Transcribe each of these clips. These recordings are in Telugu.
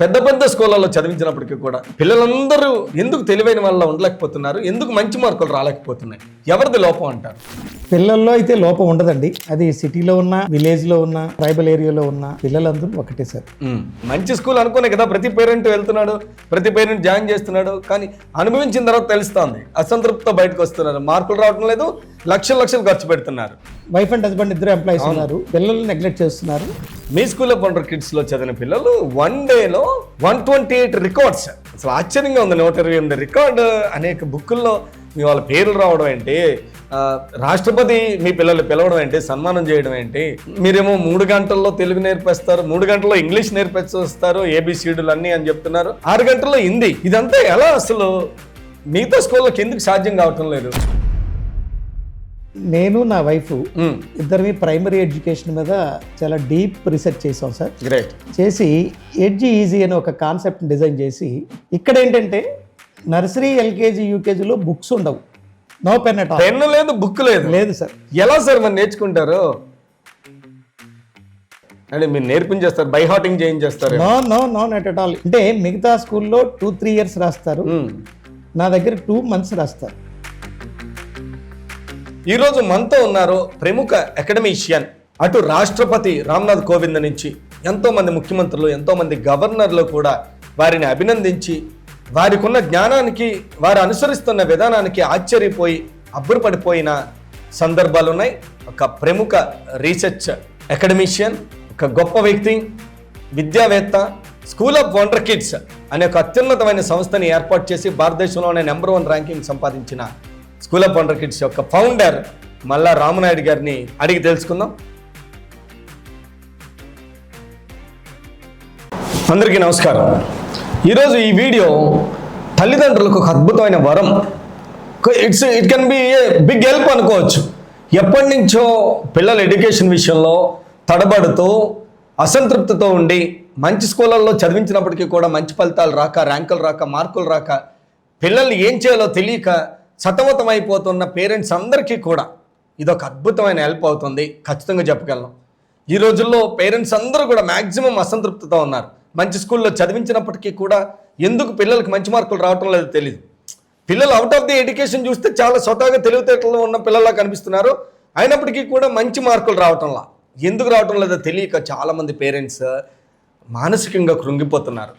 పెద్ద పెద్ద స్కూళ్ళలో చదివించినప్పటికీ కూడా పిల్లలందరూ ఎందుకు తెలివైన వాళ్ళ ఉండలేకపోతున్నారు? ఎందుకు మంచి మార్కులు రాలేకపోతున్నాయి? ఎవరిది లోపం అంటారు? పిల్లల్లో అయితే లోపం ఉండదండి. అది సిటీలో ఉన్న విలేజ్లో ఉన్న ట్రైబల్ ఏరియాలో ఉన్న పిల్లలందరూ ఒకటే సార్. మంచి స్కూల్ అనుకునే కదా ప్రతి పేరెంట్ వెళ్తున్నాడు ప్రతి పేరెంట్ జాయిన్ చేస్తున్నాడు కానీ అనుభవించిన తర్వాత తెలుస్తోంది. అసంతృప్తితో బయటకు వస్తున్నారు. మార్కులు రావడం లేదు లక్షలు లక్షలు ఖర్చు పెడుతున్నారు. వైఫ్ అండ్ హస్బెండ్ ఇద్దరు ఎంప్లాయీస్ ఉన్నారు. పిల్లల్ని నెగ్లెక్ట్ చేస్తున్నారు. మీ స్కూల్లో పండ్ర కిడ్స్లో చదివిన పిల్లలు వన్ డేలో వన్ ట్వంటీ ఎయిట్ రికార్డ్స్ అసలు ఆశ్చర్యంగా ఉంది నూట ఇరవై ఎనిమిది రికార్డ్ అనేక బుక్కుల్లో మీ వాళ్ళ పేర్లు రావడం ఏంటి? రాష్ట్రపతి మీ పిల్లలు పిలవడం ఏంటి? సన్మానం చేయడం ఏంటి? మీరేమో మూడు గంటల్లో తెలుగు నేర్పిస్తారు మూడు గంటల్లో ఇంగ్లీష్ నేర్పిస్తారు ఏబిసిడీలు అన్నీ అని చెప్తున్నారు. ఆరు గంటల్లో హిందీ. ఇదంతా ఎలా అసలు? మిగతా స్కూళ్ళకి ఎందుకు సాధ్యం కావటం లేదు. నేను నా వైఫ్ ఇద్దరిని ప్రైమరీ ఎడ్యుకేషన్ మీద చాలా డీప్ రీసెర్చ్ చేసాం సార్. గ్రేట్. చేసి ఎడ్జ్ ఈజీ అని ఒక కాన్సెప్ట్ డిజైన్ చేసి ఇక్కడ ఏంటంటే నర్సరీ ఎల్కేజీ యూకేజీలో బుక్స్ ఉండవు. నో పెన్ అట్ పెన్ను లేదు బుక్ లేదు. లేదు సార్. ఎలా సార్ మరి నేర్చుకుంటారు? అంటే మీరు నేర్పించేస్తారు by hearting చేయించేస్తారు. No no no not at all అంటే మిగతా స్కూల్లో టూ త్రీ ఇయర్స్ రాస్తారు. నా దగ్గర టూ మంత్స్ రాస్తారు. ఈరోజు మనతో ఉన్నారు ప్రముఖ అకాడమీషియన్ అటు రాష్ట్రపతి రామ్నాథ్ కోవింద్ నుంచి ఎంతో మంది ముఖ్యమంత్రులు ఎంతో మంది గవర్నర్లు కూడా వారిని అభినందించి వారికి ఉన్న జ్ఞానానికి వారు అనుసరిస్తున్న విధానానికి ఆశ్చర్యపోయి అబ్బురపడిపోయిన సందర్భాలు ఉన్నాయి ఒక ప్రముఖ రీసెర్చ్ అకాడమిషియన్ ఒక గొప్ప వ్యక్తి విద్యావేత్త స్కూల్ ఆఫ్ వండర్ కిడ్స్ అనే ఒక అత్యున్నతమైన సంస్థని ఏర్పాటు చేసి భారతదేశంలోనే నెంబర్ వన్ ర్యాంకింగ్ సంపాదించిన స్కూల్ ఆఫ్ వండర్ కిడ్స్ యొక్క ఫౌండర్ మల్లా రామనాయుడు గారిని అడిగి తెలుసుకుందాం. అందరికీ నమస్కారం. ఈరోజు ఈ వీడియో తల్లిదండ్రులకు ఒక అద్భుతమైన వరం. It's it can be a big help అనుకోవచ్చు. ఎప్పటి నుంచో పిల్లల ఎడ్యుకేషన్ విషయంలో తడబడుతూ అసంతృప్తితో ఉండి మంచి స్కూళ్ళల్లో చదివించినప్పటికీ కూడా మంచి ఫలితాలు రాక ర్యాంకులు రాక మార్కులు రాక పిల్లల్ని ఏం చేయాలో తెలియక సతమతమైపోతున్న పేరెంట్స్ అందరికీ కూడా ఇదొక అద్భుతమైన హెల్ప్ అవుతుంది. ఖచ్చితంగా చెప్పగలను. ఈ రోజుల్లో పేరెంట్స్ అందరూ కూడా మ్యాక్సిమం అసంతృప్తితో ఉన్నారు. మంచి స్కూల్లో చదివించినప్పటికీ కూడా ఎందుకు పిల్లలకు మంచి మార్కులు రావటం లేదో తెలియదు పిల్లలు అవుట్ ఆఫ్ ది ఎడ్యుకేషన్ చూస్తే చాలా స్వతహాగా తెలివితేటలో ఉన్న పిల్లల్లా కనిపిస్తున్నారు. అయినప్పటికీ కూడా మంచి మార్కులు రావటంలా. ఎందుకు రావటం లేదో తెలియక చాలామంది పేరెంట్స్ మానసికంగా కృంగిపోతున్నారు.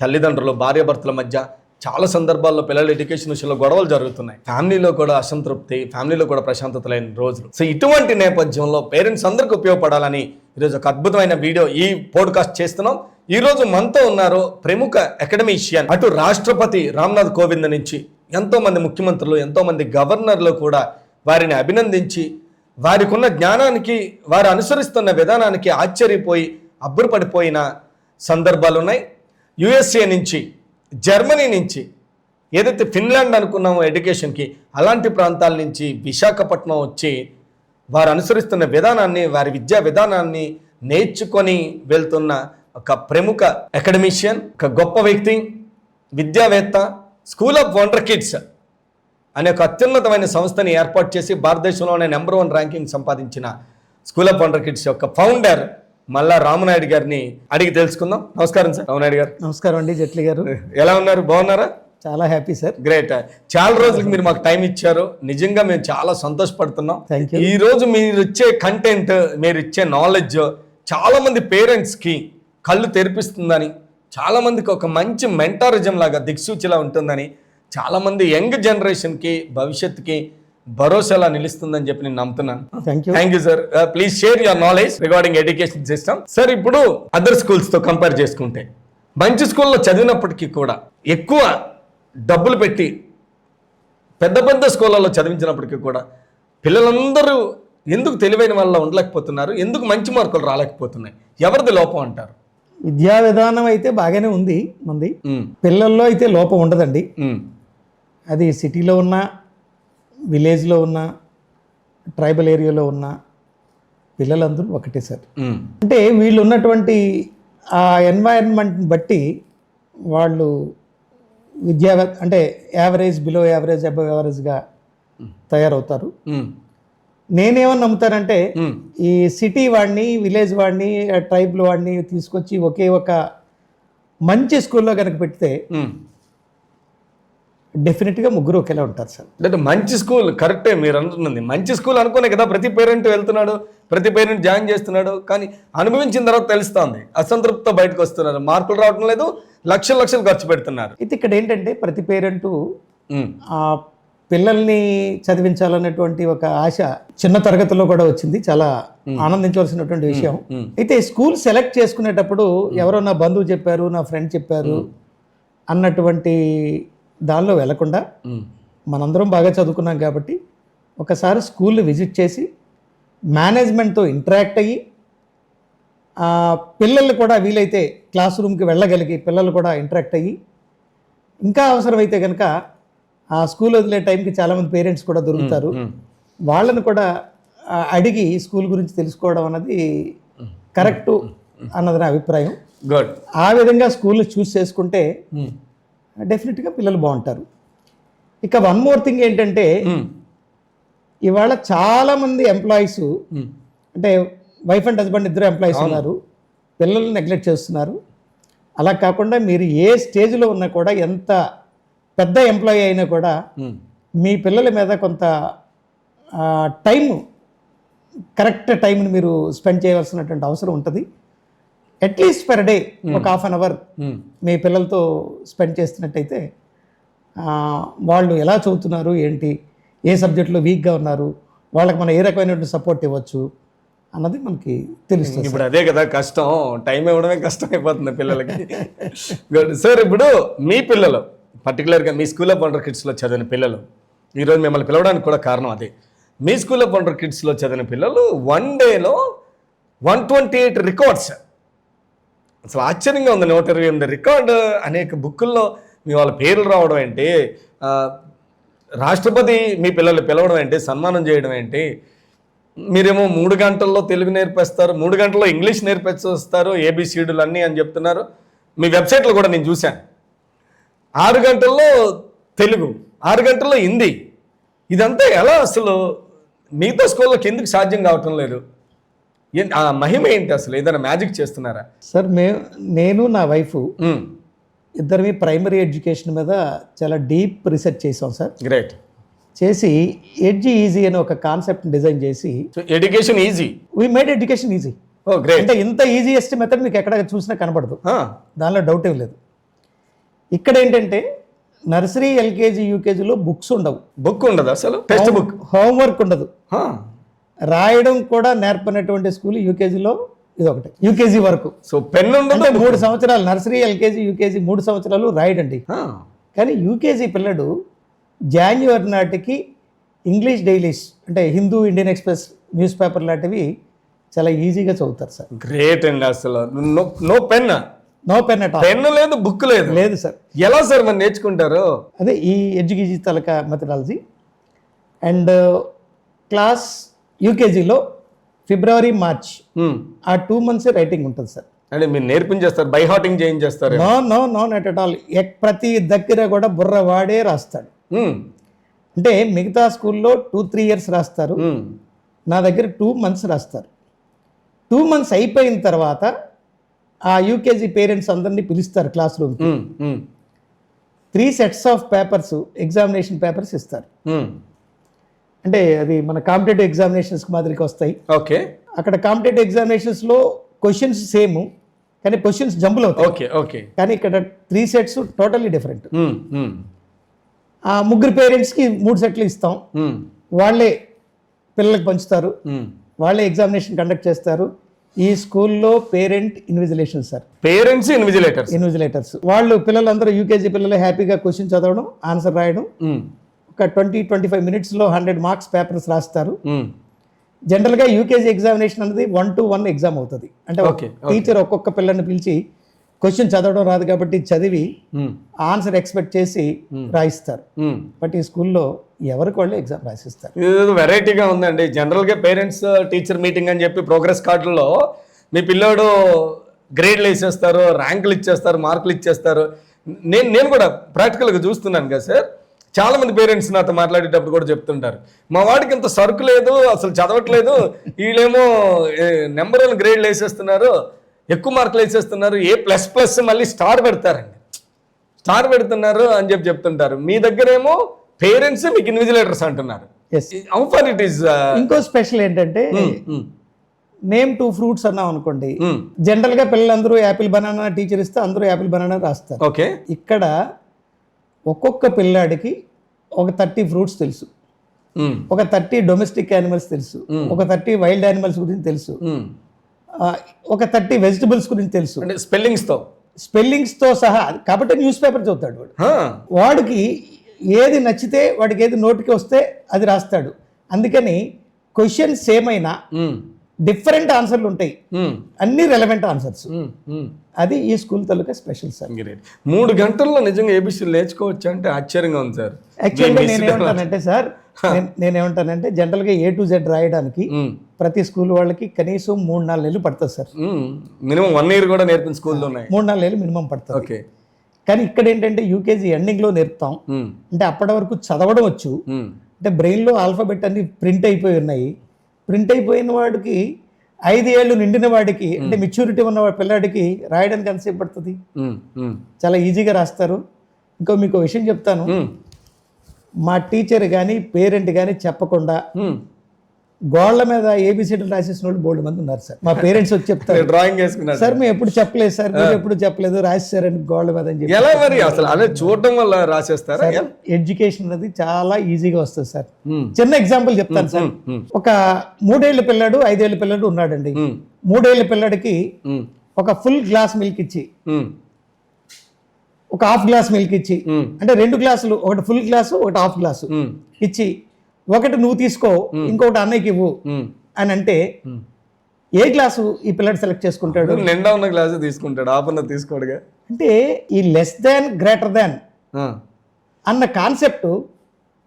తల్లిదండ్రులు భార్యాభర్తల మధ్య చాలా సందర్భాల్లో పిల్లల ఎడ్యుకేషన్ విషయంలో గొడవలు జరుగుతున్నాయి. ఫ్యామిలీలో కూడా అసంతృప్తి ఫ్యామిలీలో కూడా ప్రశాంతత లేని రోజులు. సో ఇటువంటి నేపథ్యంలో పేరెంట్స్ అందరికీ ఉపయోగపడాలని ఈరోజు ఒక అద్భుతమైన వీడియో ఈ పోడ్కాస్ట్ చేస్తున్నాం. ఈరోజు మనతో ఉన్నారు ప్రముఖ అకాడమీషియన్ అటు రాష్ట్రపతి రామ్నాథ్ కోవింద్ నుంచి ఎంతోమంది ముఖ్యమంత్రులు ఎంతోమంది గవర్నర్లు కూడా వారిని అభినందించి వారికి ఉన్న జ్ఞానానికి వారు అనుసరిస్తున్న విధానానికి ఆశ్చర్యపోయి అబ్బురపడిపోయిన సందర్భాలు ఉన్నాయి. యుఎస్ఏ నుంచి జర్మనీ నుంచి ఏదైతే ఫిన్లాండ్ అనుకున్నామో ఎడ్యుకేషన్కి అలాంటి ప్రాంతాల నుంచి విశాఖపట్నం వచ్చి వారు అనుసరిస్తున్న విధానాన్ని వారి విద్యా విధానాన్ని నేర్చుకొని వెళ్తున్న ఒక ప్రముఖ అకాడమీషియన్ ఒక గొప్ప వ్యక్తి విద్యావేత్త స్కూల్ ఆఫ్ వండర్ కిడ్స్ అనే ఒక అత్యున్నతమైన సంస్థని ఏర్పాటు చేసి భారతదేశంలోనే నెంబర్ వన్ ర్యాంకింగ్ సంపాదించిన స్కూల్ ఆఫ్ వండర్ కిడ్స్ యొక్క ఫౌండర్ మల్లా రామనాయుడు గారిని అడిగి తెలుసుకుందాం. నమస్కారం సార్. రామనాయుడు గారు. నమస్కారం అండి జట్లి గారు. ఎలా ఉన్నారు? బాగున్నారా? చాలా హ్యాపీ సార్ గ్రేట్ చాలా రోజులకి మీరు మాకు టైం ఇచ్చారు. నిజంగా మేము చాలా సంతోషపడుతున్నాం. ఈ రోజు మీరు ఇచ్చే కంటెంట్ మీరు ఇచ్చే నాలెడ్జ్ చాలా మంది పేరెంట్స్కి కళ్ళు తెరిపిస్తుందని చాలా మందికి ఒక మంచి మెంటారిజం లాగా దిక్సూచిలా ఉంటుందని చాలా మంది యంగ్ జనరేషన్కి భవిష్యత్తుకి భరోసాలా నిలుస్తుందని చెప్పి నేను నమ్ముతున్నాను. Thank you thank you sir please share your knowledge regarding education system sir ఇప్పుడు అదర్ స్కూల్స్తో కంపేర్ చేసుకుంటే మంచి స్కూల్లో చదివినప్పటికీ కూడా ఎక్కువ డబ్బులు పెట్టి పెద్ద పెద్ద స్కూళ్ళల్లో చదివించినప్పటికీ కూడా పిల్లలందరూ ఎందుకు తెలివైన వాళ్ళ ఉండలేకపోతున్నారు? ఎందుకు మంచి మార్కులు రాలేకపోతున్నాయి? ఎవరిది లోపం అంటారు? విద్యా విధానం అయితే బాగానే ఉంది మంది. పిల్లల్లో అయితే లోపం ఉండదండి. అది సిటీలో ఉన్న విలేజ్లో ఉన్న ట్రైబల్ ఏరియాలో ఉన్న పిల్లలందరూ ఒకటే సార్. అంటే వీళ్ళు ఉన్నటువంటి ఆ ఎన్వైరన్మెంట్ బట్టి వాళ్ళు విద్యా అంటే యావరేజ్ బిలో యావరేజ్ అబవ్ యావరేజ్గా తయారవుతారు. నేనేమని నమ్ముతానంటే ఈ సిటీ వాడిని విలేజ్ వాడిని ట్రైబల్ వాడిని తీసుకొచ్చి ఒకే ఒక మంచి స్కూల్లో కనుక పెడితే డెఫినెట్గా ముగ్గురు ఒకేలా ఉంటారు సార్. అంటే మంచి స్కూల్ కరెక్టే మీరు అంటున్నది. మంచి స్కూల్ అనుకునే కదా ప్రతి పేరెంట్ వెళ్తున్నాడు ప్రతి పేరెంట్ జాయిన్ చేస్తున్నాడు కానీ అనుభవించిన తర్వాత తెలుస్తోంది. అసంతృప్తితో బయటకు వస్తున్నారు. మార్కులు రావడం లేదు లక్షలు లక్షలు ఖర్చు పెడుతున్నారు. అయితే ఇక్కడ ఏంటంటే ప్రతి పేరెంటు ఆ పిల్లల్ని చదివించాలనేటువంటి ఒక ఆశ చిన్న తరగతిలో కూడా వచ్చింది. చాలా ఆనందించవలసినటువంటి విషయం. అయితే స్కూల్ సెలెక్ట్ చేసుకునేటప్పుడు ఎవరో నా బంధువు చెప్పారు నా ఫ్రెండ్ చెప్పారు అన్నటువంటి దానిలో వెళ్ళకుండా మనందరం బాగా చదువుకున్నాం కాబట్టి ఒకసారి స్కూల్ విజిట్ చేసి మేనేజ్మెంట్తో ఇంటరాక్ట్ అయ్యి పిల్లలు కూడా వీలైతే క్లాస్ రూమ్కి వెళ్ళగలిగి పిల్లలు కూడా ఇంటరాక్ట్ అయ్యి ఇంకా అవసరమైతే కనుక ఆ స్కూల్ వదిలే టైంకి చాలామంది పేరెంట్స్ కూడా దొరుకుతారు. వాళ్ళని కూడా అడిగి స్కూల్ గురించి తెలుసుకోవడం అన్నది కరెక్టు అన్నది నా అభిప్రాయం. గుడ్. ఆ విధంగా స్కూల్ చూస్ చేసుకుంటే డెఫినెట్గా పిల్లలు బాగుంటారు. ఇక వన్ మోర్ థింగ్ ఏంటంటే ఉమ్, ఇవాళ చాలామంది ఎంప్లాయీస్ ఉమ్. అంటే వైఫ్ అండ్ హస్బెండ్ ఇద్దరు ఎంప్లాయీస్ ఉన్నారు. పిల్లల్ని నెగ్లెక్ట్ చేస్తున్నారు. అలా కాకుండా మీరు ఏ స్టేజ్లో ఉన్నా కూడా ఎంత పెద్ద ఎంప్లాయీ అయినా కూడా ఉమ్. మీ పిల్లల మీద కొంత టైం కరెక్ట్ టైంని మీరు స్పెండ్ చేయవలసినటువంటి అవసరం ఉంటుంది. అట్లీస్ట్ పర్ డే ఒక హాఫ్ అన్ అవర్. మీ పిల్లలతో స్పెండ్ చేస్తున్నట్టయితే వాళ్ళు ఎలా చదువుతున్నారు ఏంటి ఏ సబ్జెక్టులో వీక్గా ఉన్నారు వాళ్ళకి మనం ఏ రకమైనటువంటి సపోర్ట్ ఇవ్వచ్చు అన్నది మనకి తెలుస్తుంది. ఇప్పుడు అదే కదా కష్టం టైం ఇవ్వడమే కష్టం అయిపోతుంది పిల్లలకి సార్ ఇప్పుడు మీ పిల్లలు పర్టికులర్గా మీ స్కూల్ ఆఫ్ వండర్ కిడ్స్లో చదివిన పిల్లలు ఈరోజు మిమ్మల్ని పిలవడానికి కూడా కారణం అదే. మీ స్కూల్ ఆఫ్ వండర్ కిడ్స్లో చదివిన పిల్లలు వన్ డేలో వన్ ట్వంటీ ఎయిట్ రికార్డ్స్ అసలు ఆశ్చర్యంగా ఉంది. నూట ఇరవై ఎనిమిది రికార్డు అనేక బుక్కుల్లో మీ వాళ్ళ పేర్లు రావడం ఏంటి? రాష్ట్రపతి మీ పిల్లలు పిలవడం ఏంటి? సన్మానం చేయడం ఏంటి? మీరేమో మూడు గంటల్లో తెలుగు నేర్పిస్తారు మూడు గంటల్లో ఇంగ్లీష్ నేర్పిస్తారు ఏబిసిడీలు అన్నీ అని చెప్తున్నారు. మీ వెబ్సైట్లో కూడా నేను చూశాను. ఆరు గంటల్లో తెలుగు ఆరు గంటల్లో హిందీ. ఇదంతా ఎలా అసలు మిగతా స్కూల్లోకి ఎందుకు సాధ్యం కావటం లేదు. ఆ మహిమ ఏంటి అసలు? ఏదైనా మ్యాజిక్ చేస్తున్నారా? సార్ మే నేను నా వైఫ్ మ్మ్. ఇద్దరివి ప్రైమరీ ఎడ్యుకేషన్ మీద చాలా డీప్ రీసెర్చ్ చేసాం సార్. గ్రేట్ చేసి ఎడ్జ్ ఈజీ అని ఒక కాన్సెప్ట్ డిజైన్ చేసి education easy we made education easy oh great అంటే ఇంత ఈజీయెస్ట్ మెథడ్ మీకు ఎక్కడ చూసినా కనపడదు దానిలో డౌట్ ఏం లేదు. ఇక్కడ ఏంటంటే నర్సరీ ఎల్కేజీ యూకేజీలో బుక్స్ ఉండవు. బుక్ ఉండదు అసలు? టెక్స్ట్ బుక్ హోంవర్క్ ఉండదు. రాయడం కూడా నేర్పనటువంటి స్కూల్ యూకేజీలో ఇది ఒకటి యూకేజీ వరకు. సో పెన్ ఉండదు మూడు సంవత్సరాలు నర్సరీ ఎల్కేజీ యూకేజీ మూడు సంవత్సరాలు రాయడండి. కానీ యూకేజీ పిల్లడు జాన్యువరి నాటికి ఇంగ్లీష్ డైలీస్ అంటే Hindu Indian Express news paper లాంటివి చాలా ఈజీగా చదువుతారు సార్. గ్రేట్ అండి అసలు. No no pen no pen at pen లేదు బుక్ లేదు. లేదు సార్. ఎలా సార్ మరి నేర్చుకుంటారు? అదే ఈ ఎడ్యుకేజీ తలక మెథడాలజీ. అండ్ క్లాస్ యూకేజీలో ఫిబ్రవరి మార్చ్. ఆ టూ మంత్స్ రైటింగ్ ఉంటుంది సార్ అంటే మీరు నేర్పించేస్తారు by hearting చేయించేస్తారు no no no not at all ప్రతి దగ్గర కూడా బుర్ర వాడే రాస్తాడు. అంటే మిగతా స్కూల్లో టూ త్రీ ఇయర్స్ రాస్తారు. నా దగ్గర టూ మంత్స్ రాస్తారు టూ మంత్స్ అయిపోయిన తర్వాత ఆ యూకేజీ పేరెంట్స్ అందరినీ పిలుస్తారు class room. Three sets of papers examination papers ఇస్తారు. అంటే అది మన కాంపిటేటివ్ ఎగ్జామినేషన్స్కి మాదిరికి వస్తాయి. ఓకే. అక్కడ కాంపిటేటివ్ ఎగ్జామినేషన్స్లో క్వశ్చన్స్ సేమ్ కానీ క్వశ్చన్స్ జంపుల్ అవుతాయి. Okay okay. కానీ ఇక్కడ త్రీ సెట్స్ టోటల్లీ డిఫరెంట్. ఆ ముగ్గురు పేరెంట్స్కి మూడు సెట్లు ఇస్తాం. మ్మ్. వాళ్ళే పిల్లలకు పంచుతారు. మ్మ్. వాళ్ళే ఎగ్జామినేషన్ కండక్ట్ చేస్తారు. ఈ స్కూల్లో parent invigilation sir parents invigilators invigilators వాళ్ళు పిల్లలందరూ యూకేజీ పిల్లలు హ్యాపీగా క్వశ్చన్ చదవడం ఆన్సర్ రాయడం. మ్మ్. ఒక ట్వంటీ ట్వంటీ ఫైవ్ మినిట్స్లో హండ్రెడ్ మార్క్స్ పేపర్స్ రాస్తారు. జనరల్గా యూకేజీ ఎగ్జామినేషన్ అనేది వన్ టు వన్ ఎగ్జామ్ అవుతుంది. అంటే Okay, టీచర్ ఒక్కొక్క పిల్లని పిలిచి క్వశ్చన్ చదవడం రాదు కాబట్టి చదివి. ఆన్సర్ ఎక్స్పెక్ట్ చేసి రాయిస్తారు. బట్ ఈ స్కూల్లో ఎవరికి వాళ్ళు ఎగ్జామ్ రాసిస్తారు. ఇది వెరైటీగా ఉందండి. జనరల్గా పేరెంట్స్ టీచర్ మీటింగ్ అని చెప్పి ప్రోగ్రెస్ కార్డుల్లో మీ పిల్లోడు గ్రేడ్లు వేసేస్తారు ర్యాంకులు ఇచ్చేస్తారు మార్కులు ఇచ్చేస్తారు. నేను నేను కూడా ప్రాక్టికల్గా చూస్తున్నాను కదా సార్. చాలా మంది పేరెంట్స్ నాతో మాట్లాడేటప్పుడు కూడా చెప్తుంటారు మా వాడికి ఇంత సరుకు లేదు అసలు చదవట్లేదు వీళ్ళేమో నెంబర్ వన్ గ్రేడ్లు వేసేస్తున్నారు ఎక్కువ మార్కులు వేసేస్తున్నారు ఏ ప్లస్ ప్లస్ మళ్ళీ స్టార్ పెడతారండి. స్టార్ పెడుతున్నారు అని చెప్పి చెప్తుంటారు. మీ దగ్గరేమో పేరెంట్స్ మీకు ఇన్విజిలేటర్స్ అంటున్నారు. ఫర్ ఇట్ ఈస్ ఇంకో స్పెషల్ ఏంటంటే Hmm. నేమ్ టూ ఫ్రూట్స్ అన్నాం అనుకోండి జనరల్గా పిల్లలందరూ యాపిల్ బనానా టీచర్ ఇస్తే అందరూ యాపిల్ బనానా రాస్తారు. ఓకే ఇక్కడ ఒక్కొక్క పిల్లాడికి ఒక థర్టీ ఫ్రూట్స్ తెలుసు. ఒక థర్టీ డొమెస్టిక్ యానిమల్స్ తెలుసు. ఒక థర్టీ వైల్డ్ యానిమల్స్ గురించి తెలుసు. ఒక థర్టీ వెజిటబుల్స్ గురించి తెలుసు. అంటే స్పెల్లింగ్స్తో స్పెల్లింగ్స్తో సహా కాబట్టి న్యూస్ పేపర్ చదువుతాడు వాడు. వాడికి ఏది నచ్చితే వాడికి ఏది నోటికి వస్తే అది రాస్తాడు. అందుకని క్వశ్చన్ సేమ్ అయినా Hmm. డిఫరెంట్ ఆన్సర్లు ఉంటాయి. Hmm. అన్ని రెలవెంట్ ఆన్సర్స్ Hmm. Hmm. అది ఈ స్కూల్ తాలూకా స్పెషల్ సార్. మూడు గంటల్లో నిజంగా ఏబిసి నేర్చుకోవచ్చు అంటే ఆశ్చర్యంగా ఉంది సార్ యాక్చువల్గా నేనేమంటానంటే సార్ నేను- నేనేమంటానంటే జనరల్గా ఏ టు జెడ్ రాయడానికి ప్రతి స్కూల్ వాళ్ళకి కనీసం మూడు నాలుగు నెలలు పడుతుంది సార్ మినిమం వన్ ఇయర్ కూడా నేర్పిన స్కూల్లో ఉన్నాయి. మూడు నాలుగు నెలలు మినిమం పడుతుంది. ఓకే కానీ ఇక్కడ ఏంటంటే యూకేజీ ఎండింగ్లో నేర్పుతాం. అంటే అప్పటి వరకు చదవడం వచ్చు. అంటే బ్రెయిన్లో ఆల్ఫాబెట్ అన్ని ప్రింట్ అయిపోయి ఉన్నాయి. ప్రింట్ అయిపోయిన వాడికి ఐదు ఏళ్ళు నిండిన వాడికి అంటే మెచ్యూరిటీ ఉన్న పిల్లాడికి రాయడానికి ఎంతసేపు పడుతుంది? చాలా ఈజీగా రాస్తారు. ఇంకో మీకు విషయం చెప్తాను. మా టీచర్ కానీ పేరెంట్ కానీ చెప్పకుండా గోళ్ళ మీద ఏబిసిడీలు రాసేసిన వాళ్ళు బోల్డ్ మంది ఉన్నారు సార్. మా పేరెంట్స్ వచ్చి చెప్తారు. డ్రాయింగ్ వేసుకున్నాడు సార్ మేము ఎప్పుడు చెప్పలేదు సార్ మీరు ఎప్పుడు చెప్పలేదు రాసేసారని గోళ్ళ మీద అని చెప్పి ఎలా మరి అసలు? అదే చూడడం వల్ల రాసేస్తారా? ఎడ్యుకేషన్ అనేది చాలా ఈజీగా వస్తుంది సార్. చిన్న ఎగ్జాంపుల్ చెప్తాను సార్. ఒక మూడేళ్ళ పిల్లాడు ఐదేళ్ళ పిల్లాడు ఉన్నాడండి. మూడేళ్ళ పిల్లాడికి ఒక ఫుల్ గ్లాస్ మిల్క్ ఇచ్చి ఒక హాఫ్ గ్లాస్ మిల్క్ ఇచ్చి అంటే రెండు గ్లాసులు ఒకటి ఫుల్ గ్లాసు ఒకటి హాఫ్ గ్లాసు ఇచ్చి ఒకటి నువ్వు తీసుకో ఇంకొకటి అన్నయ్యకి ఇవ్వు. అని అంటే ఏ గ్లాసు ఈ పిల్లాడు సెలెక్ట్ చేసుకుంటాడు? నిండా ఉన్న గ్లాస్ తీసుకుంటాడు ఆపన్న తీసుకోడుగా. అంటే ఈ లెస్ దాన్ గ్రేటర్ దాన్ అన్న కాన్సెప్ట్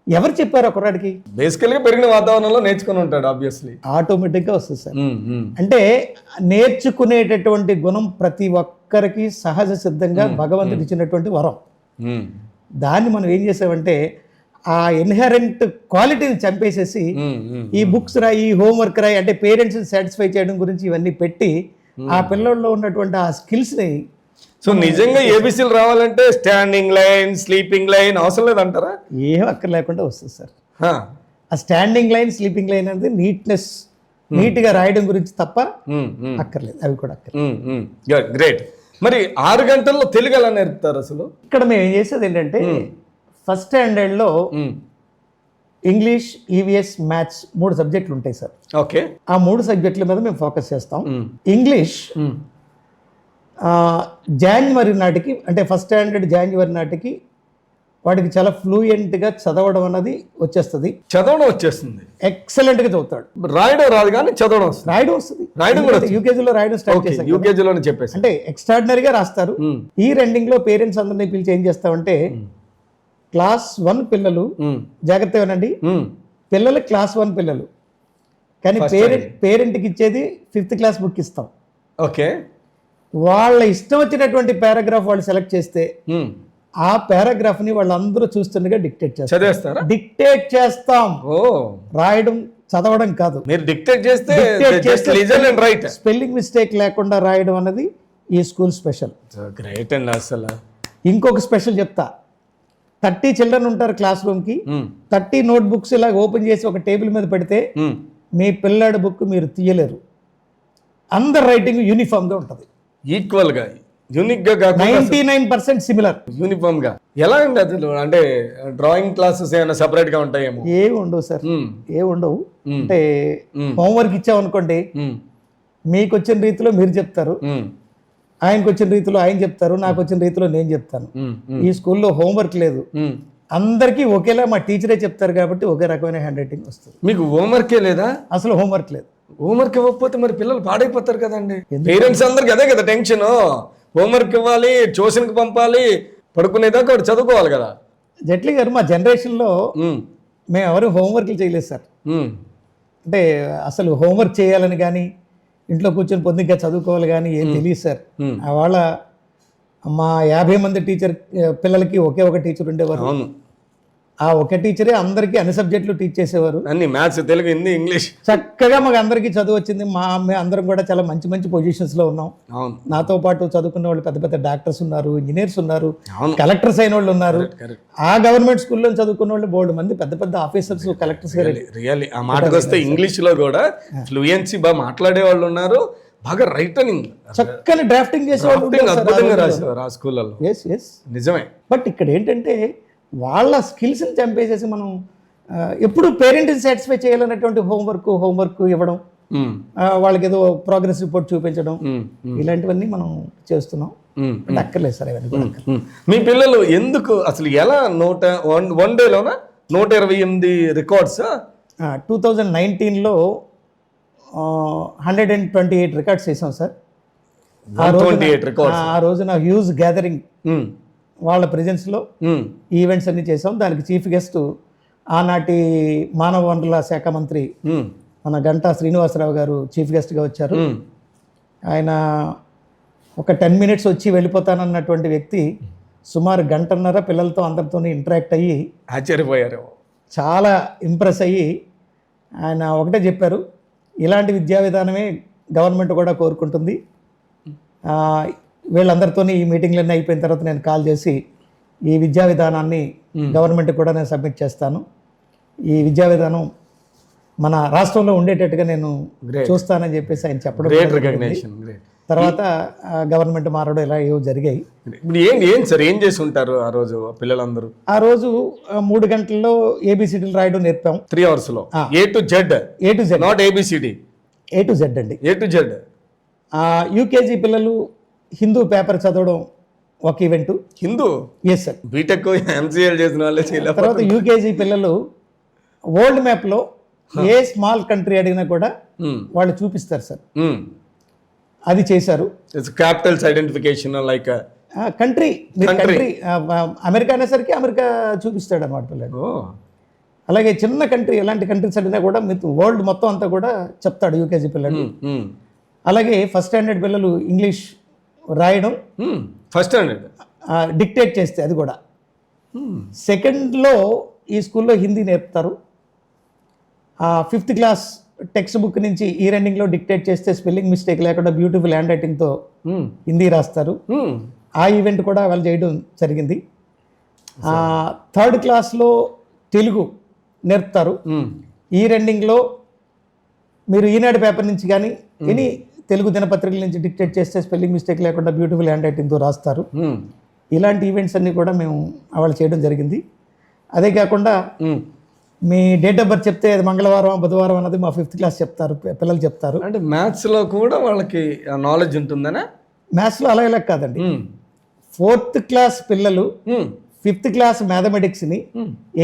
ఎవరు చెప్పారు ఆ కుర్రాడికి బేసికల్గా పెరిగిన వాతావరణంలో నేర్చుకుని ఉంటాడు ఆబ్వియస్లీ ఆటోమేటిక్గా వస్తుంది సార్. అంటే నేర్చుకునేటటువంటి గుణం ప్రతి ఒక్కరికి సహజ సిద్ధంగా భగవంతుడు ఇచ్చినటువంటి వరం. దాన్ని మనం ఏం చేసామంటే ఆ ఇన్హెరెంట్ క్వాలిటీని చంపేసేసి ఈ బుక్స్ రాయి ఈ హోంవర్క్ రాయి అంటే పేరెంట్స్ సాటిస్ఫై చేయడం గురించి ఇవన్నీ పెట్టి ఆ పిల్లల్లో ఉన్నటువంటి ఆ స్కిల్స్ని సో నిజంగా ఏబిసిలు రావాలంటే స్టాండింగ్ లైన్ స్లీపింగ్ లైన్ అవసరం లేదంటారా? ఏం అక్కర్ లేకుండా వస్తుంది సార్. ఆ స్టాండింగ్ లైన్ స్లీపింగ్ లైన్ అనేది నీట్నెస్ నీట్గా రాయడం గురించి తప్ప అక్కర్లేదు అవి కూడా అక్కర్లేదు. గ్రేట్ మరి ఆరు గంటల్లో తెలుగు ఎలా నేర్పుతారు అసలు? ఇక్కడ మేము ఏం చేసేది ఏంటంటే ఫస్ట్ స్టాండర్డ్లో ఇంగ్లీష్ ఈవీఎస్ మ్యాథ్స్ మూడు సబ్జెక్టులు ఉంటాయి సార్. ఓకే ఆ మూడు సబ్జెక్టుల మీద మేము ఫోకస్ చేస్తాం. ఇంగ్లీష్ ఆ, జాన్వరి నాటికి అంటే ఫస్ట్ స్టాండర్డ్ జాన్వరి నాటికి వాడికి చాలా ఫ్లూయెంట్గా చదవడం అన్నది వచ్చేస్తుంది. చదవడం వచ్చేస్తుంది. ఎక్సలెంట్గా చదువుతాడు. రాయడం రాదు కానీ చదవడం వస్తుంది. రాయడం వస్తుంది. రాయడం కూడా యూకేజీలో రాయడం స్టార్ట్ ఓకే చేశాం యూకేజీలోనే చెప్పేసి అంటే ఎక్స్ట్రాడినరీగా రాస్తారు. మ్మ్. ఈ రెండింగ్లో పేరెంట్స్ అందరినీ పిలిచి ఏం చేస్తామంటే క్లాస్ వన్ పిల్లలు. జాగ్రత్త వినండి. పిల్లలు క్లాస్ వన్ పిల్లలు. కానీ పేరెంట్ పేరెంట్కి ఇచ్చేది ఫిఫ్త్ క్లాస్ బుక్ ఇస్తాం. ఓకే. వాళ్ళ ఇష్టం వచ్చినటువంటి పారాగ్రాఫ్ వాళ్ళు సెలెక్ట్ చేస్తే. ఆ పారాగ్రాఫ్ని వాళ్ళందరూ చూస్తుండగా డిక్టేట్ చేస్తాం చదివేస్తారా? డిక్టేట్ చేస్తాం. రాయడం చదవడం కాదు. మీరు డిక్టేట్ చేస్తే స్పెల్లింగ్ మిస్టేక్ లేకుండా రాయడం అన్నది ఈ స్కూల్ స్పెషల్. గ్రేట్ అండి అసలు. ఇంకొక స్పెషల్ చెప్తా. థర్టీ చిల్డ్రన్ ఉంటారు క్లాస్ రూమ్కి మ్మ్. థర్టీ నోట్ బుక్స్ ఇలా ఓపెన్ చేసి ఒక టేబుల్ మీద పెడితే. మీ పిల్లాడి బుక్ మీరు తీయలేరు అందరి రైటింగ్ యూనిఫామ్గా ఉంటుంది ఈక్వల్గా యూనిక్గా కాకుండా నైంటీ నైన్ పర్సెంట్ సిమిలర్ యూనిఫామ్గా ఎలా అసలు అంటే డ్రాయింగ్ క్లాసెస్ ఏమైనా సెపరేట్గా ఉంటాయేమో ఏ ఉండవు సార్. ఏ ఉండవు. అంటే. హోంవర్క్ ఇచ్చామనుకోండి. మీకు వచ్చిన రీతిలో మీరు చెప్తారు. ఆయనకు వచ్చిన రీతిలో ఆయన చెప్తారు నాకు వచ్చిన రీతిలో నేను చెప్తాను. ఈ స్కూల్లో హోంవర్క్ లేదు. అందరికీ ఒకేలా మా టీచరే చెప్తారు కాబట్టి ఒకే రకమైన హ్యాండ్ రైటింగ్ వస్తుంది. మీకు హోంవర్కే లేదా? అసలు హోంవర్క్ లేదు. హోంవర్క్ ఇవ్వకపోతే మరి పిల్లలు పాడైపోతారు కదండి. పేరెంట్స్ అందరికి అదే కదా టెన్షన్ హోంవర్క్ ఇవ్వాలి ట్యూషన్కి పంపాలి పడుకునేదాకా వాడు చదువుకోవాలి కదా. జట్లీ గారు మా జనరేషన్లో మ్మ్. మేము ఎవరు హోంవర్క్లు చేయలేదు సార్. అంటే అసలు హోంవర్క్ చేయాలని కానీ ఇంట్లో కూర్చొని పొద్దుగా చదువుకోవాలి కానీ ఏం తెలియదు సార్. ఆ వాళ్ళ మా యాభై మంది టీచర్ పిల్లలకి ఒకే ఒక టీచర్ ఉండేవారు. ఆ ఒక టీచరే అందరికీ అన్ని సబ్జెక్టులు టీచ్ చేసేవారు. అన్ని మ్యాథ్స్ తెలుగు హిందీ ఇంగ్లీష్. చక్కగా మాకు అందరికీ చదువు వచ్చింది. మా మేము అందరం కూడా చాలా మంచి మంచి పొజిషన్స్లో ఉన్నాం. అవును. నాతో పాటు చదువుకున్న వాళ్ళు పెద్ద పెద్ద డాక్టర్స్ ఉన్నారు ఇంజనీర్స్ ఉన్నారు కలెక్టర్స్ అయిన వాళ్ళు ఉన్నారు. ఆ గవర్నమెంట్ స్కూల్లో చదువుకున్న వాళ్ళు బోర్డు మంది పెద్ద పెద్ద ఆఫీసర్స్ కలెక్టర్స్ రియల్లీ ఆ మాటకు వస్తే ఇంగ్లీష్లో కూడా ఫ్లూయెన్సీ బాగా మాట్లాడే వాళ్ళు ఉన్నారు. బాగా రైటనింగ్ చక్కని డ్రాఫ్టింగ్ చేసేవాళ్ళు అద్భుతంగా రాసేవారు ఆ స్కూళ్ళలో ఎస్ నిజమే. బట్ ఇక్కడ ఏంటంటే వాళ్ళ స్కిల్స్ని చంపేసేసి మనం ఎప్పుడు పేరెంట్ని సాటిస్ఫై చేయాలన్నటువంటి హోంవర్క్ హోంవర్క్ ఇవ్వడం వాళ్ళకి ఏదో ప్రోగ్రెస్ రిపోర్ట్ చూపించడం ఇలాంటివన్నీ మనం చేస్తున్నాం. అక్కర్లేదు సార్ ఇవన్నీ. మీ పిల్లలు ఎందుకు అసలు ఎలా నూట వన్ వన్ డేలోనా? నూట ఇరవై ఎనిమిది రికార్డ్స్ టూ థౌజండ్ నైన్టీన్లో hundred and twenty eight records చేసాం సార్. ఆ రోజున హ్యూజ్ గ్యాదరింగ్ వాళ్ళ ప్రెజెన్స్లో ఈవెంట్స్ అన్ని చేసాం దానికి చీఫ్ గెస్ట్ ఆనాటి మానవ వనరుల శాఖ మంత్రి మన గంటా శ్రీనివాసరావు గారు చీఫ్ గెస్ట్గా వచ్చారు. ఆయన ఒక టెన్ మినిట్స్ వచ్చి వెళ్ళిపోతానన్నటువంటి వ్యక్తి సుమారు గంటన్నర పిల్లలతో అందరితో ఇంటరాక్ట్ అయ్యి ఆశ్చర్యపోయారు. చాలా ఇంప్రెస్ అయ్యి ఆయన ఒకటే చెప్పారు ఇలాంటి విద్యా విధానమే గవర్నమెంట్ కూడా కోరుకుంటుంది. వీళ్ళందరితో ఈ మీటింగ్లన్నీ అయిపోయిన తర్వాత నేను కాల్ చేసి ఈ విద్యా విధానాన్ని గవర్నమెంట్ కూడా నేను సబ్మిట్ చేస్తాను. ఈ విద్యా విధానం మన రాష్ట్రంలో ఉండేటట్టుగా నేను. చూస్తానని చెప్పేసి ఆయన చెప్పడం తర్వాత గవర్నమెంట్ మారడం ఇలా ఏవో జరిగాయి. ఏం ఏం సార్ ఏం చేసి ఉంటారు ఆ రోజు పిల్లలందరూ? ఆ రోజు మూడు గంటల్లో ఏబిసిడీలు రాయడం నేర్పాం. త్రీ అవర్స్లో A to Z A to Z not A B C D A to Z అండి. ఏ టు జెడ్ యూకేజీ పిల్లలు హిందూ పేపర్ చదవడం ఒక event Hindu? Yes sir BTech MCL చేసిన వాళ్ళే తర్వాత యూకేజీ పిల్లలు వరల్డ్ మ్యాప్లో ఏ స్మాల్ కంట్రీ అడిగినా కూడా వాళ్ళు చూపిస్తారు సార్ అది చేశారు. Capitals identification like country. Country America అనేసరికి అమెరికా చూపిస్తాడు అనమాట పిల్లలు అలాగే చిన్న కంట్రీ ఎలాంటి కంట్రీస్ అడిగినా కూడా మీకు వరల్డ్ మొత్తం అంతా కూడా చెప్తాడు యూకేజీ పిల్లలు అలాగే ఫస్ట్ స్టాండర్డ్ పిల్లలు ఇంగ్లీష్ రాయడం ఫస్ట్ స్టాండర్డ్ డిక్టేట్ చేస్తే అది కూడా. సెకండ్లో ఈ స్కూల్లో హిందీ నేర్పుతారు. ఫిఫ్త్ క్లాస్ టెక్స్ట్ బుక్ నుంచి ఈ రన్నింగ్లో డిక్టేట్ చేస్తే స్పెల్లింగ్ మిస్టేక్ లేకుండా బ్యూటిఫుల్ హ్యాండ్ రైటింగ్తో హిందీ రాస్తారు. ఆ ఈవెంట్ కూడా వాళ్ళు చేయడం జరిగింది. థర్డ్ క్లాస్లో తెలుగు నేర్పుతారు. ఈ రెండింగ్లో మీరు ఈనాడు పేపర్ నుంచి కానీ ఎనీ తెలుగు దినపత్రికల నుంచి డిక్టేట్ చేస్తే స్పెల్లింగ్ మిస్టేక్ లేకుండా బ్యూటిఫుల్ హ్యాండ్ రైటింగ్తో రాస్తారు. ఇలాంటి ఈవెంట్స్ అన్నీ కూడా మేము వాళ్ళు చేయడం జరిగింది. అదే కాకుండా మీ డేట్ ఆఫ్ బర్త్ చెప్తే అది మంగళవారం బుధవారం అన్నది మా ఫిఫ్త్ క్లాస్ చెప్తారు పిల్లలు చెప్తారు. అంటే మ్యాథ్స్లో కూడా వాళ్ళకి నాలెడ్జ్ ఉంటుందనా? మ్యాథ్స్లో అలా ఇలా కాదండి. ఫోర్త్ క్లాస్ పిల్లలు fifth class మ్యాథమెటిక్స్ని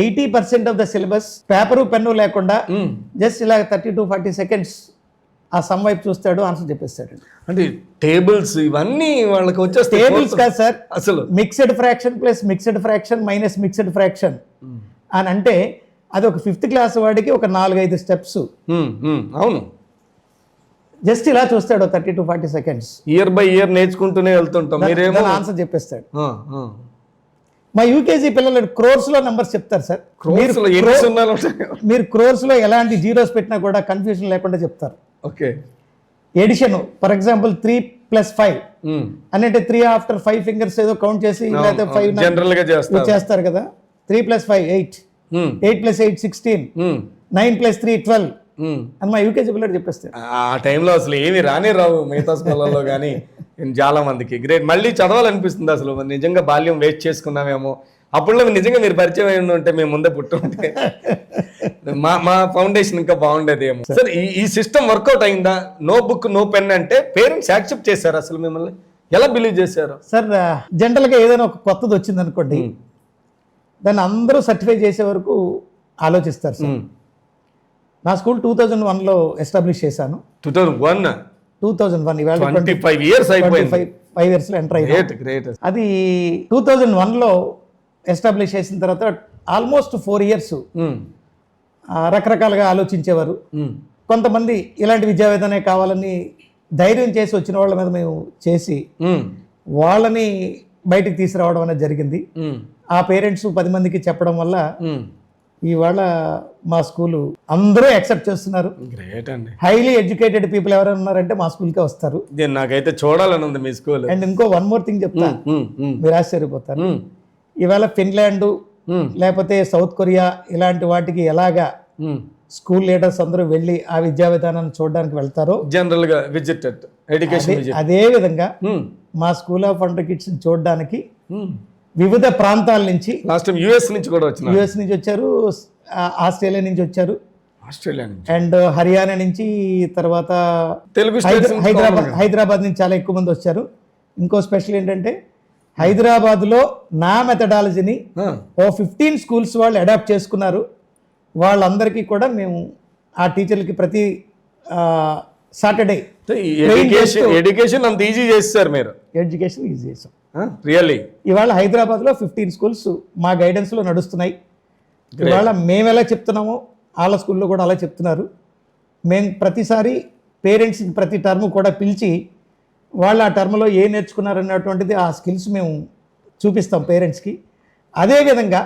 eighty percent of the syllabus paper pen లేకుండా జస్ట్ ఇలా థర్టీ టు ఫార్టీ సెకండ్స్ ఆ సమ్ వైపు చూస్తాడు ఆన్సర్ చెప్పేస్తాడు. అంటే టేబుల్స్ ఇవన్నీ వాళ్ళకి వచ్చేస్తాయి టేబుల్స్ కాదు సార్. అసలు. Mixed fraction plus mixed fraction minus mixed fraction అని అంటే అది ఒక ఫిఫ్త్ క్లాస్ వాడికి ఒక నాలుగైదు స్టెప్స్ ఉమ్, ఉమ్, అవును. జస్ట్ ఇలా చూస్తాడు thirty to forty seconds year by year నేర్చుకుంటూనే వెళ్తుంటాం. మీరేమో ఆన్సర్ చెప్పేస్తాడు. మా యూకేజీ పిల్లలు క్రోర్స్లో నెంబర్స్ చెప్తారు సార్. మీరు క్రోర్స్లో ఎలాంటి జీరోస్ పెట్టినా కూడా కన్ఫ్యూజన్ లేకుండా చెప్తారు. Okay. Addition for example three plus five. అని అంటే త్రీ ఆఫ్టర్ ఫైవ్ ఫింగర్స్ ఏదో కౌంట్ చేసి లేకపోతే ఫైవ్ జనరల్గా చేస్తారు. చేస్తారు కదా. Three plus five eight eight plus eight sixteen nine plus three twelve. అని మా యూకేజీ పిల్లలు చెప్పేస్తారు. ఆ టైంలో అసలు ఏమి రానే రావు మిగతా స్కూళ్ళల్లో కానీ చాలా మందికి. గ్రేట్ మళ్ళీ చదవాలనిపిస్తుంది అసలు. నిజంగా బాల్యం వేస్ట్ చేసుకున్నామేమో. అప్పుడు నిజంగా మీరు పరిచయం అయి ఉంటే మేము ముందే పుట్టుంటే. మా మా ఫౌండేషన్ ఇంకా బాగుండేదేమో. సార్. ఈ ఈ సిస్టమ్ వర్కౌట్ అయిందా? నో బుక్ నో పెన్ అంటే పేరెంట్స్ యాక్సెప్ట్ చేశారు అసలు మిమ్మల్ని? ఎలా బిలీవ్ చేశారు? సార్ జనరల్గా ఏదైనా ఒక కొత్తది వచ్చింది అనుకోండి దాన్ని అందరూ సర్టిఫై చేసే వరకు ఆలోచిస్తారు సార్. నా స్కూల్ టూ థౌజండ్ వన్లో ఎస్టాబ్లిష్ చేశాను. Two thousand one? Two thousand one ఇవాళ ట్వంటీ ఫైవ్ ఇయర్స్ అయిపోయింది. ఫైవ్ ఇయర్స్లో ఎంటర్ గ్రేట్. అది టూ థౌజండ్ వన్లో ఎస్టాబ్లిష్ చేసిన తర్వాత ఆల్మోస్ట్ ఫోర్ ఇయర్స్ రకరకాలుగా ఆలోచించేవారు. కొంతమంది ఇలాంటి విద్యా విధానే కావాలని ధైర్యం చేసి వచ్చిన వాళ్ళ మీద మేము చేసి వాళ్ళని బయటికి తీసుకురావడం అనేది జరిగింది. ఆ పేరెంట్స్ పది మందికి చెప్పడం వల్ల ఇవాళ మా స్కూలు అందరూ యాక్సెప్ట్ చేస్తున్నారు. గ్రేట్ అండి. హైలీ ఎడ్యుకేటెడ్ పీపుల్ ఎవరైనా ఉన్నారంటే మా స్కూల్కే వస్తారు. నాకైతే చూడాలని ఉంది మీ స్కూల్. అండ్ ఇంకో వన్ మోర్ థింగ్ చెప్తా. మీరు ఆశ్చర్యపోతారు. ఇవాళ ఫిన్లాండ్ లేకపోతే సౌత్ కొరియా ఇలాంటి వాటికి ఎలాగా స్కూల్ లీడర్స్ అందరూ వెళ్ళి ఆ విద్యా విధానాన్ని చూడడానికి వెళ్తారో జనరల్గా విజిటెడ్ ఎడ్యుకేషన్ విజిట్ అదే విధంగా మా స్కూల్ ఆఫ్ వండర్ కిడ్స్ చూడడానికి వివిధ ప్రాంతాల నుంచి లాస్ట్ టైం యుఎస్ నుంచి కూడా వచ్చిన యుఎస్ నుంచి వచ్చారు ఆస్ట్రేలియా నుంచి వచ్చారు. ఆస్ట్రేలియా నుంచి. అండ్ హర్యానా నుంచి తర్వాత తెలుగు హైదరాబాద్ హైదరాబాద్ నుంచి చాలా ఎక్కువ మంది వచ్చారు. ఇంకో స్పెషల్ ఏంటంటే హైదరాబాద్లో నా మెథడాలజీని ఓ ఫిఫ్టీన్ స్కూల్స్ వాళ్ళు అడాప్ట్ చేసుకున్నారు. వాళ్ళందరికీ కూడా మేము ఆ టీచర్లకి ప్రతి సాటర్డే ఎడ్యుకేషన్ అంత ఈజీ చేస్తారు మీరు. ఎడ్యుకేషన్ యూజ్ చేసాం రియల్లీ ఇవాళ హైదరాబాద్లో ఫిఫ్టీన్ స్కూల్స్ మా గైడెన్స్లో నడుస్తున్నాయి. ఇవాళ మేము ఎలా చెప్తున్నామో వాళ్ళ స్కూల్లో కూడా అలా చెప్తున్నారు. మేము ప్రతిసారి పేరెంట్స్ ప్రతి టర్మ్ కూడా పిలిచి వాళ్ళు ఆ టర్మ్లో ఏ నేర్చుకున్నారన్నటువంటిది ఆ స్కిల్స్ మేము చూపిస్తాం పేరెంట్స్కి. అదేవిధంగా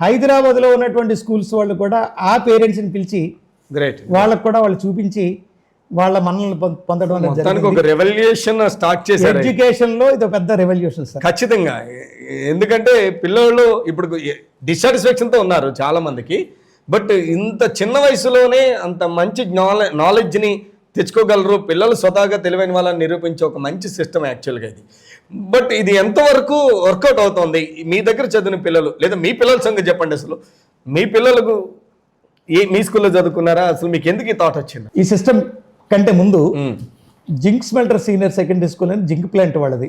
హైదరాబాద్లో ఉన్నటువంటి స్కూల్స్ వాళ్ళు కూడా ఆ పేరెంట్స్ని పిలిచి గ్రేట్ వాళ్ళకు కూడా వాళ్ళు చూపించి వాళ్ళ మనల్ని పొందడం అనేది ఒక రెవల్యూషన్ స్టార్ట్ చేశారు. ఎడ్యుకేషన్లో ఇది ఒక పెద్ద రెవల్యూషన్ సార్ ఖచ్చితంగా. ఎందుకంటే పిల్లలు ఇప్పుడు dissatisfaction తో ఉన్నారు చాలా మందికి బట్ ఇంత చిన్న వయసులోనే అంత మంచి నాలె నాలెడ్జ్ని తెచ్చుకోగలరు. పిల్లలు స్వతహాగా తెలివైన వాళ్ళని నిరూపించే ఒక మంచి సిస్టమ్ యాక్చువల్గా ఇది. బట్ ఇది ఎంతవరకు వర్కౌట్ అవుతుంది? మీ దగ్గర చదివిన పిల్లలు లేదా మీ పిల్లల సంగతి చెప్పండి అసలు. మీ పిల్లలకు ఏ మీ స్కూల్లో చదువుకున్నారా? అసలు మీకు ఎందుకు ఈ థాట్ వచ్చింది? ఈ సిస్టమ్ కంటే ముందు zinc smelter senior secondary school అని జింక్ ప్లాంట్ వాళ్ళది.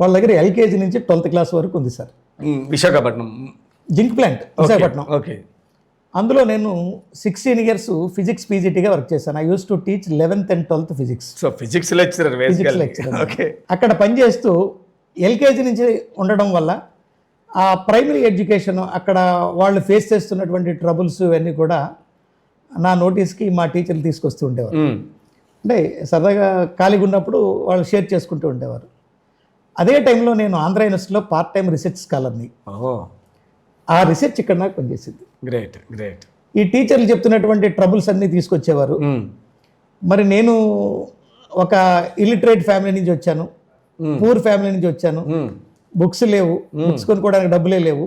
వాళ్ళ దగ్గర ఎల్కేజీ నుంచి ట్వెల్త్ క్లాస్ వరకు ఉంది sir. Visakhapatnam. Zinc plant Visakhapatnam. Okay. అందులో నేను సిక్స్టీన్ ఇయర్స్ ఫిజిక్స్ పీజీటీగా వర్క్ చేశాను. I use to teach eleventh and twelfth physics so physics lecturer physics lecturer okay అక్కడ పనిచేస్తూ ఎల్కేజీ నుంచి ఉండడం వల్ల ఆ ప్రైమరీ ఎడ్యుకేషన్ అక్కడ వాళ్ళు ఫేస్ చేస్తున్నటువంటి ట్రబుల్స్ ఇవన్నీ కూడా నా నోటీస్కి మా టీచర్లు తీసుకొస్తూ ఉండేవారు. అంటే సరదాగా ఖాళీగా ఉన్నప్పుడు వాళ్ళు షేర్ చేసుకుంటూ ఉండేవారు. అదే టైంలో నేను ఆంధ్ర యూనివర్సిటీలో పార్ట్ టైం రీసెర్చ్ స్కాలర్ని ఆ రీసెర్చ్ ఇక్కడ నాకు పనిచేసింది. గ్రేట్ గ్రేట్ ఈ టీచర్లు చెప్తున్నటువంటి ట్రబుల్స్ అన్నీ తీసుకొచ్చేవారు. మరి నేను ఒక ఇలిటరేట్ ఫ్యామిలీ నుంచి వచ్చాను. పూర్ ఫ్యామిలీ నుంచి వచ్చాను. బుక్స్ లేవు. బుక్స్ కొనుక్కోవడానికి డబ్బులే లేవు.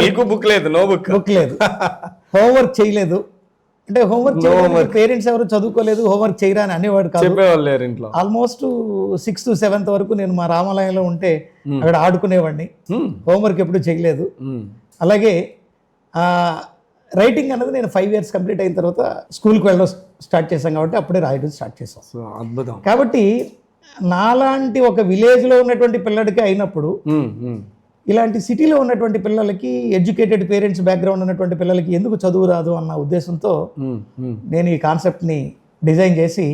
మీకు బుక్ లేదు నో బుక్ బుక్ లేదు. హోంవర్క్ చేయలేదు. అంటే హోంవర్క్ పేరెంట్స్ ఎవరు చదువుకోలేదు హోంవర్క్ చేయరా అని అనేవాడు కాదు. చెప్పేవాళ్ళు లేరు ఇంట్లో. ఆల్మోస్ట్ సిక్స్త్ సెవెంత్ వరకు నేను మా రామాలయంలో ఉంటే అక్కడ ఆడుకునేవాడిని. హోంవర్క్ ఎప్పుడు చేయలేదు. అలాగే రైటింగ్ అన్నది నేను ఫైవ్ ఇయర్స్ కంప్లీట్ అయిన తర్వాత స్కూల్కి వెళ్ళడం స్టార్ట్ చేశాం కాబట్టి అప్పుడే రాయడం స్టార్ట్ చేశాం. అద్భుతం. కాబట్టి నాలాంటి ఒక విలేజ్లో ఉన్నటువంటి పిల్లడికి అయినప్పుడు ఇలాంటి సిటీలో ఉన్నటువంటి పిల్లలకి ఎడ్యుకేటెడ్ పేరెంట్స్ బ్యాక్గ్రౌండ్ ఉన్నటువంటి పిల్లలకి ఎందుకు చదువు రాదు అన్న ఉద్దేశంతో నేను ఈ కాన్సెప్ట్ని డిజైన్ చేసి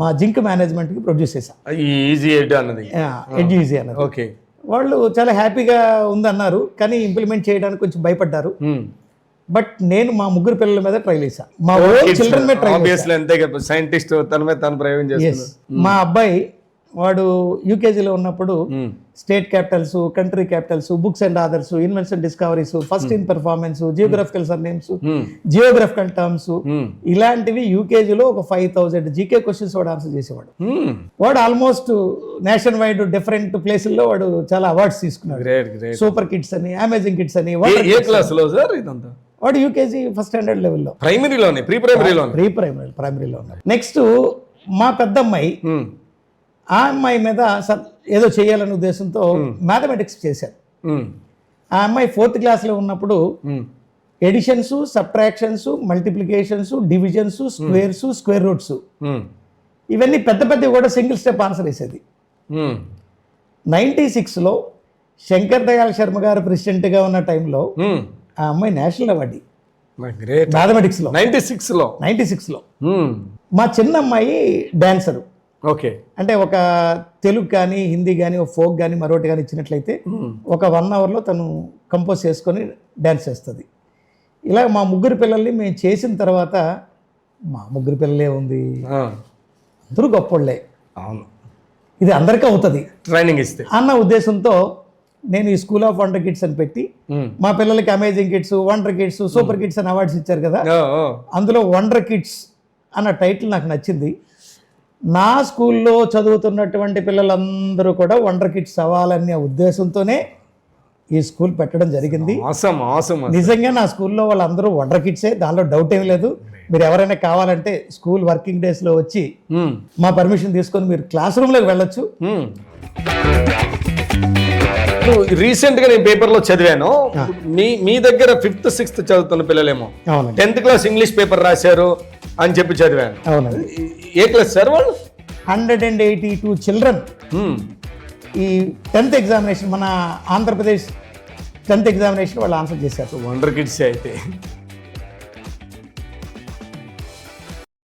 మా జింక్ మేనేజ్మెంట్కి ప్రొడ్యూస్ చేశాను ఈజీ ఎడ్ అన్నది. అన్నది. ఓకే. వాళ్ళు చాలా హ్యాపీగా ఉందన్నారు కానీ ఇంప్లిమెంట్ చేయడానికి కొంచెం భయపడ్డారు. బట్ నేను మా ముగ్గురు పిల్లల మీద ట్రై చేశాను మా ఓన్ చిల్డ్రన్ మీద ట్రై ఆబ్వియస్లీ అంతే కదా సైంటిస్ట్ తన మీద తను ప్రయోగం ఎస్ చేస్తున్నారు మా అబ్బాయి వాడు యూకేజీలో ఉన్నప్పుడు state capitals country capitals books and others invention discoveries first in performance geographical surnames geographical terms ఇలాంటివి యూకేజీలో ఒక ఫైవ్ థౌజండ్ జీకే క్వశ్చన్స్ వాడు ఆన్సర్ చేసేవాడు. వాడు ఆల్మోస్ట్ నేషన్ వైడ్ డిఫరెంట్ ప్లేసుల్లో వాడు చాలా అవార్డ్స్ తీసుకున్నాడు. సూపర్ కిడ్స్ అని అమేజింగ్ కిడ్స్ అని ఇదంతా? వాడు యూకేజీ ఫస్ట్ స్టాండర్డ్ లెవెల్లో. ప్రైమరీలోనే ప్రీ ప్రైమరీలోనే. ప్రీ ప్రైమరీ ప్రైమరీలో ఉన్నారు నెక్స్ట్ మా పెద్దమ్మాయి ఆ అమ్మాయి మీద ఏదో చేయాలనే ఉద్దేశంతో మ్యాథమెటిక్స్ చేశారు. ఆ అమ్మాయి ఫోర్త్ క్లాస్లో ఉన్నప్పుడు additions subtractions multiplications divisions squares square roots ఇవన్నీ పెద్ద పెద్ద కూడా సింగిల్ స్టెప్ ఆన్సర్ వేసేది. నైంటీ సిక్స్లో శంకర్ దయాళ్ శర్మ గారు ప్రెసిడెంట్గా ఉన్న టైంలో ఆ అమ్మాయి నేషనల్ అవార్డు మ్యాథమెటిక్స్లో నైన్టీ సిక్స్లో. నైంటీ సిక్స్లో మా చిన్న అమ్మాయి డాన్సరు ఓకే. అంటే ఒక తెలుగు కానీ హిందీ కానీ ఒక ఫోక్ కానీ మరొకటి కానీ ఇచ్చినట్లయితే ఒక వన్ అవర్లో తను కంపోజ్ చేసుకొని డ్యాన్స్ చేస్తుంది. ఇలా మా ముగ్గురు పిల్లల్ని మేము చేసిన తర్వాత మా ముగ్గురు పిల్లలే ఉంది. అందరూ గొప్పోళ్ళే. అవును. ఇది అందరికీ అవుతుంది. ట్రైనింగ్ ఇస్తే. అన్న ఉద్దేశంతో నేను ఈ స్కూల్ ఆఫ్ వండర్ కిడ్స్ అని పెట్టి. మా పిల్లలకి amazing kids wonder kids super kids అని అవార్డ్స్ ఇచ్చారు కదా. అందులో వండర్ కిడ్స్ అన్న టైటిల్ నాకు నచ్చింది. నా స్కూల్లో చదువుతున్నటువంటి పిల్లలందరూ కూడా వండర్ కిడ్స్ అవ్వాలనే ఉద్దేశంతోనే ఈ స్కూల్ పెట్టడం జరిగింది. నిజంగా నా స్కూల్లో వాళ్ళందరూ వండర్ కిడ్సే దానిలో డౌట్ ఏం లేదు మీరు ఎవరైనా కావాలంటే స్కూల్ వర్కింగ్ డేస్లో వచ్చి మ్మ్. మా పర్మిషన్ తీసుకొని మీరు క్లాస్ రూమ్లోకి వెళ్ళొచ్చు. నువ్వు రీసెంట్గా నేను పేపర్లో చదివాను మీ మీ దగ్గర ఫిఫ్త్ సిక్స్త్ చదువుతున్న పిల్లలేమో. టెన్త్ క్లాస్ ఇంగ్లీష్ పేపర్ రాశారు అని చెప్పి చదివాను. ఏ క్లాస్ సార్ వాళ్ళు? Hundred and eighty two children. ఈ టెన్త్ ఎగ్జామినేషన్ మన ఆంధ్రప్రదేశ్ టెన్త్ ఎగ్జామినేషన్ వాళ్ళు ఆన్సర్ చేశారు. వండర్ కిడ్స్ అయితే.